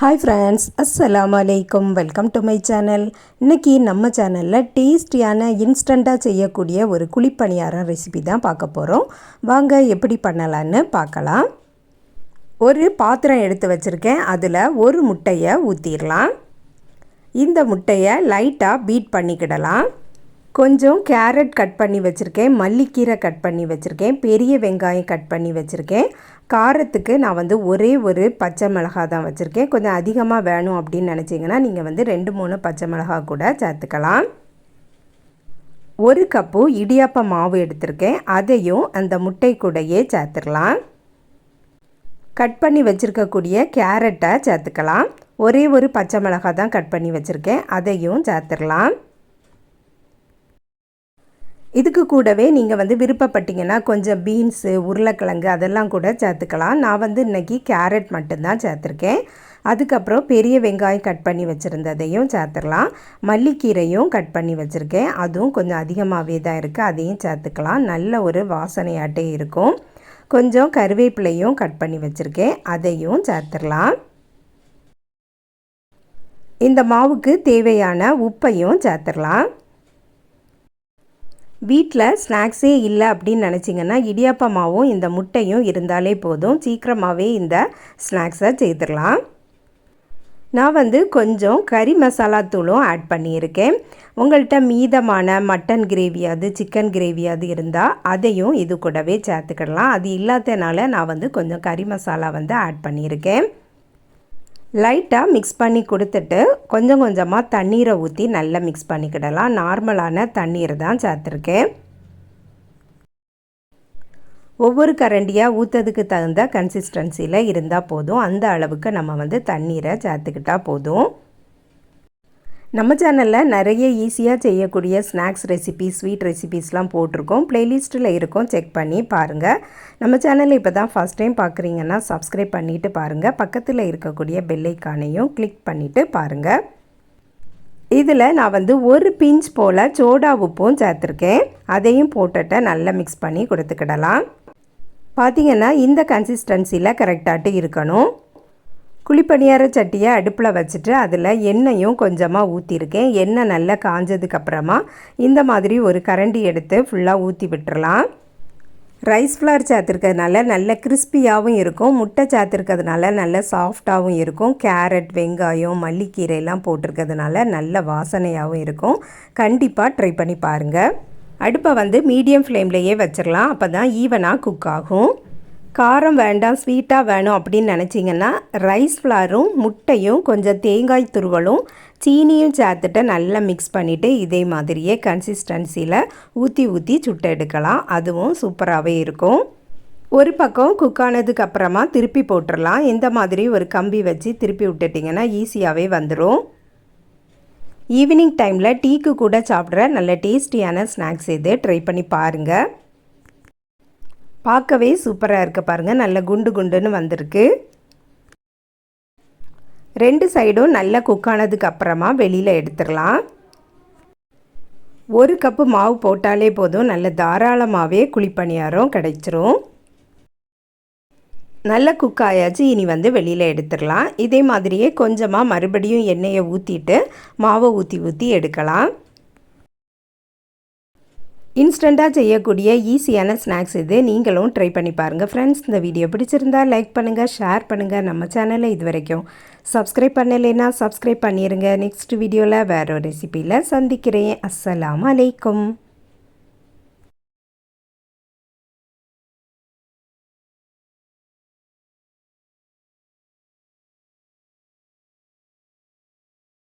Hi friends அஸ்ஸலாம் அலைக்கும் welcome to my channel இன்றைக்கி நம்ம சேனலில் டேஸ்டியான இன்ஸ்டண்ட்டாக செய்யக்கூடிய ஒரு குழிப்பணியாரம் ரெசிபி தான் பார்க்க போகிறோம் வாங்க எப்படி பண்ணலான்னு பார்க்கலாம். ஒரு பாத்திரம் எடுத்து வச்சுருக்கேன். அதில் ஒரு முட்டையை ஊற்றிடலாம் இந்த முட்டையை லைட்டாக பீட் பண்ணிக்கிடலாம். கொஞ்சம் கேரட் கட் பண்ணி வச்சுருக்கேன். மல்லிக்கீரை கட் பண்ணி வச்சுருக்கேன். பெரிய வெங்காயம் கட் பண்ணி வச்சுருக்கேன். காரத்துக்கு நான் வந்து ஒரே ஒரு பச்சை மிளகா தான் வச்சுருக்கேன். கொஞ்சம் அதிகமாக வேணும் அப்படின்னு நினச்சிங்கன்னா நீங்கள் வந்து ரெண்டு மூணு பச்சை மிளகா கூட சேர்த்துக்கலாம். ஒரு கப்பு இடியாப்ப மாவு எடுத்திருக்கேன். அதையும் அந்த முட்டை கூடையே சேர்த்துக்கலாம். கட் பண்ணி வச்சுருக்கக்கூடிய கேரட்டை சேர்த்துக்கலாம். ஒரே ஒரு பச்சை மிளகா தான் கட் பண்ணி வச்சுருக்கேன். அதையும் சேர்த்துடலாம். இதுக்கு கூடவே நீங்கள் வந்து விருப்பப்பட்டீங்கன்னா கொஞ்சம் பீன்ஸு உருளைக்கிழங்கு அதெல்லாம் கூட சேர்த்துக்கலாம். நான் வந்து இன்றைக்கி கேரட் மட்டும்தான் சேர்த்துருக்கேன். அதுக்கப்புறம் பெரிய வெங்காயம் கட் பண்ணி வச்சுருந்ததையும் சேர்த்துக்கலாம் மல்லிக்கீரையும் கட் பண்ணி வச்சுருக்கேன். அதுவும் கொஞ்சம் அதிகமாகவே தான் இருக்குது அதையும் சேர்த்துக்கலாம். நல்ல ஒரு வாசனையாட்டே இருக்கும். கொஞ்சம் கருவேப்பிலையும் கட் பண்ணி வச்சுருக்கேன். அதையும் சேர்த்துடலாம் இந்த மாவுக்கு தேவையான உப்பையும் சேர்த்துடலாம் வீட்டில் ஸ்நாக்ஸே இல்லை அப்படின்னு நினச்சிங்கன்னா இடியாப்ப மாவும் இந்த முட்டையும் இருந்தாலே போதும். சீக்கிரமாகவே இந்த ஸ்நாக்ஸை செய்திடலாம். நான் வந்து கொஞ்சம் கறி மசாலா தூளும் ஆட் பண்ணியிருக்கேன். உங்கள்கிட்ட மீதமான மட்டன் கிரேவியாவது சிக்கன் கிரேவியாவது இருந்தால் அதையும் இது கூடவே சேர்த்துக்கிடலாம். அது இல்லாதனால நான் வந்து கொஞ்சம் கறி மசாலா வந்து ஆட் பண்ணியிருக்கேன். லைட்டாக மிக்ஸ் பண்ணி கொடுத்துட்டு கொஞ்சம் கொஞ்சமாக தண்ணீரை ஊற்றி நல்லா மிக்ஸ் பண்ணிக்கிடலாம். நார்மலான தண்ணீர் தான் சேர்த்துருக்கேன். ஒவ்வொரு கரண்டியாக ஊற்றதுக்கு தகுந்த கன்சிஸ்டன்சியில் இருந்தால் போதும். அந்த அளவுக்கு நம்ம வந்து தண்ணீரை சேர்த்துக்கிட்டால் போதும். நம்ம சேனலில் நிறைய ஈஸியாக செய்யக்கூடிய ஸ்நாக்ஸ் ரெசிபி ஸ்வீட் ரெசிபீஸ்லாம் போட்டிருக்கோம். ப்ளேலிஸ்ட்டில் இருக்கும். செக் பண்ணி பாருங்கள் நம்ம சேனலில் இப்போ தான் ஃபஸ்ட் டைம் பார்க்குறீங்கன்னா சப்ஸ்கிரைப் பண்ணிவிட்டு பாருங்கள் பக்கத்தில் இருக்கக்கூடிய பெல்லைக்கானையும் கிளிக் பண்ணிவிட்டு பாருங்கள் இதில் நான் வந்து ஒரு பிஞ்ச் போல் சோடா உப்பும் சேர்த்துருக்கேன். அதையும் போட்டுட்டு நல்லா மிக்ஸ் பண்ணி கொடுத்துக்கிடலாம். பார்த்திங்கன்னா இந்த கன்சிஸ்டன்சியில் கரெக்டாகிட்டு இருக்கணும். குழிப்பணியார சட்டியை அடுப்பில் வச்சுட்டு அதில் எண்ணெயும் கொஞ்சமாக ஊற்றிருக்கேன் எண்ணெய் நல்லா காஞ்சதுக்கப்புறமா இந்த மாதிரி ஒரு கரண்டி எடுத்து ஃபுல்லாக ஊற்றி விட்டுறலாம். ரைஸ் ஃப்ளார் சேர்த்துருக்கிறதுனால நல்ல கிறிஸ்பியாகவும் இருக்கும். முட்டை சேர்த்துருக்கிறதுனால நல்ல சாஃப்டாகவும் இருக்கும். கேரட் வெங்காயம் மல்லிக்கீரையெல்லாம் போட்டிருக்கிறதுனால நல்ல வாசனையாகவும் இருக்கும். கண்டிப்பாக ட்ரை பண்ணி பாருங்கள் அடுப்பை வந்து மீடியம் ஃப்ளேம்லேயே வச்சிடலாம் அப்போ தான் ஈவனாக குக் ஆகும். காரம் வேண்டாம் ஸ்வீட்டாக வேணும் அப்படின்னு நினச்சிங்கன்னா ரைஸ் ஃப்ளாரும் முட்டையும் கொஞ்சம் தேங்காய் துருவலும் சீனியும் சேர்த்துட்டு நல்லா மிக்ஸ் பண்ணிவிட்டு இதே மாதிரியே கன்சிஸ்டன்சியில் ஊற்றி ஊற்றி சுட்டு எடுக்கலாம். அதுவும் சூப்பராகவே இருக்கும். ஒரு பக்கம் குக் ஆனதுக்கு அப்புறமா திருப்பி போட்டுடலாம் இந்த மாதிரி ஒரு கம்பி வச்சு திருப்பி விட்டுட்டிங்கன்னா ஈஸியாகவே வந்துடும் ஈவினிங் டைமில் டீக்கு கூட சாப்பிட்ற நல்ல டேஸ்டியான ஸ்நாக்ஸ் இது ட்ரை பண்ணி பாருங்கள் பார்க்கவே சூப்பராக இருக்க பாருங்கள் நல்ல குண்டு குண்டுன்னு வந்திருக்கு. ரெண்டு சைடும் நல்லா குக் ஆனதுக்கு அப்புறமா வெளியில் எடுத்துடலாம். ஒரு கப்பு மாவு போட்டாலே போதும். நல்ல தாராளமாகவே குழிப்பணியாரம் கிடைச்சிரும். நல்ல குக் ஆயாச்சு. இனி வந்து வெளியில் எடுத்துடலாம். இதே மாதிரியே கொஞ்சமாக மறுபடியும் எண்ணெயை ஊற்றிட்டு மாவை ஊற்றி ஊற்றி எடுக்கலாம். இன்ஸ்டண்ட்டாக செய்யக்கூடிய ஈஸியான ஸ்நாக்ஸ் இது. நீங்களும் ட்ரை பண்ணி பாருங்கள் ஃப்ரெண்ட்ஸ் இந்த வீடியோ பிடிச்சிருந்தா லைக் பண்ணுங்கள் ஷேர் பண்ணுங்கள் நம்ம சேனலை இது வரைக்கும் சப்ஸ்கிரைப் பண்ணலைன்னா சப்ஸ்கிரைப் பண்ணிடுங்க நெக்ஸ்ட் வீடியோவில் வேறு ஒரு ரெசிப்பியில் சந்திக்கிறேன். அஸ்ஸலாம் அலைக்கும்.